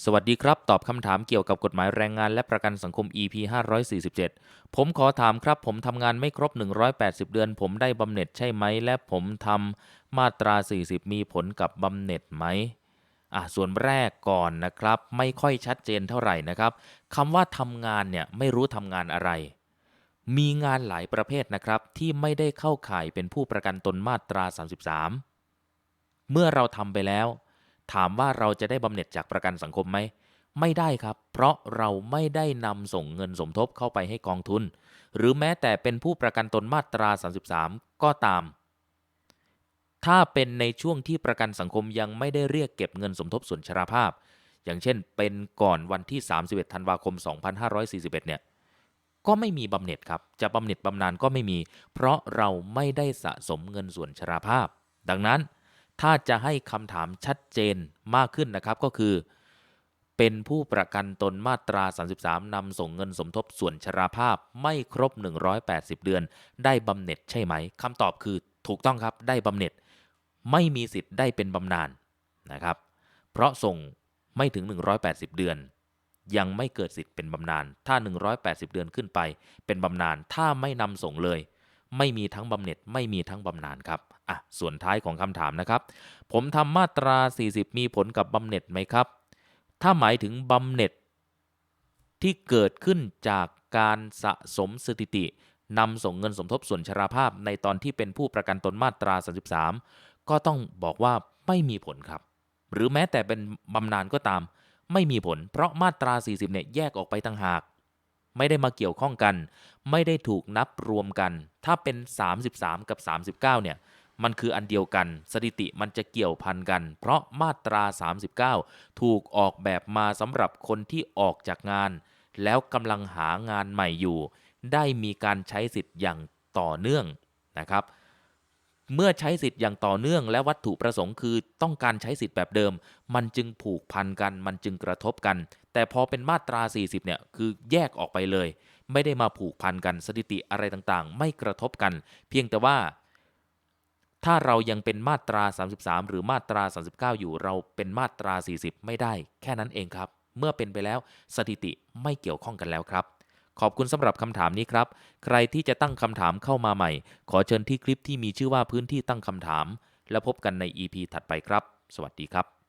สวัสดีครับ ตอบคำถามเกี่ยวกับกฎหมายแรงงานและประกันสังคม EP 547 ผมขอถามครับ ผมทำงานไม่ครบ 180 เดือน ผมได้บำเหน็จใช่ไหม และผมทำมาตรา 40 มีผลกับบำเหน็จไหมอะส่วนแรกก่อนนะครับ ไม่ค่อยชัดเจนเท่าไหร่นะครับคำว่าทำงานเนี่ยไม่รู้ทำงานอะไร มีงานหลายประเภทนะครับ ที่ไม่ได้เข้าข่ายเป็นผู้ประกันตนมาตรา 33 เมื่อเราทำไปแล้ว ถามว่าเราจะได้บำเหน็จจากประกันสังคมไหม ไม่ได้ครับ เพราะเราไม่ได้นำส่งเงินสมทบเข้าไปให้กองทุน หรือแม้แต่เป็นผู้ประกันตนมาตรา 33 ก็ตาม ถ้าเป็นในช่วงที่ประกันสังคมยังไม่ได้เรียกเก็บเงินสมทบส่วนชราภาพ อย่างเช่น เป็นก่อนวันที่ 31 ธันวาคม 2541 เนี่ยก็ไม่มีบำเหน็จครับ จะบำเหน็จบำนาญก็ไม่มี เพราะเราไม่ได้สะสมเงินส่วนชราภาพ ดังนั้น ถ้าจะให้คำถามชัดเจนมากขึ้นนะครับก็คือ เป็นผู้ประกันตนมาตรา 33นำส่งเงินสมทบส่วนชราภาพไม่ครบ 180 เดือน ได้บำเหน็จใช่ไหมคำตอบคือถูกต้องครับได้บำเหน็จ ไม่มีสิทธิ์ได้เป็นบำนาญนะครับ เพราะส่งไม่ถึง 180 เดือน ยังไม่เกิดสิทธิ์เป็นบำนาญถ้า 180 เดือนขึ้นไป เป็นบำนาญถ้าไม่นำส่งเลย ไม่มีทั้งบำเหน็จไม่มีทั้งบำนาญครับอะส่วนท้ายของคำถามนะครับ ผมทำมาตรา 40 มีผลกับบำเหน็จไหมครับ ถ้าหมายถึงบำเหน็จ ที่เกิดขึ้นจากการสะสมสถิตินำส่งเงินสมทบส่วนชราภาพในตอนที่เป็นผู้ประกันตนมาตรา 33 ก็ต้องบอกว่าไม่มีผลครับ หรือแม้แต่เป็นบำนาญก็ตาม ไม่มีผล เพราะมาตรา 40เนี่ยแยกออกไปต่างหาก ไม่ได้มาเกี่ยวข้องกัน ไม่ได้ถูกนับรวมกัน ถ้าเป็น 33 กับ 39 เนี่ย มันคืออันเดียวกัน สถิติมันจะเกี่ยวพันกัน เพราะมาตรา 39 ถูกออกแบบมาสำหรับคนที่ออกจากงาน แล้วกำลังหางานใหม่อยู่ ได้มีการใช้สิทธิ์อย่างต่อเนื่องนะครับ เมื่อใช้สิทธิ์อย่างต่อเนื่องและวัตถุประสงค์คือต้องการใช้สิทธิ์แบบเดิม มันจึงผูกพันกัน มันจึงกระทบกัน แต่พอเป็นมาตรา 40 เนี่ยคือแยกออกไปเลย ไม่ได้มาผูกพันกันสถิติอะไรต่างๆ ไม่กระทบกัน เพียงแต่ว่า ถ้าเรายังเป็นมาตรา 33 หรือมาตรา 39 อยู่เราเป็นมาตรา 40 ไม่ได้ แค่นั้นเองครับ เมื่อเป็นไปแล้วสถิติไม่เกี่ยวข้องกันแล้วครับ ขอบคุณสำหรับคำถามนี้ครับ ใครที่จะตั้งคำถามเข้ามาใหม่ ขอเชิญที่คลิปที่มีชื่อว่าพื้นที่ตั้งคำถาม แล้วพบกันใน EP ถัดไปครับ สวัสดีครับ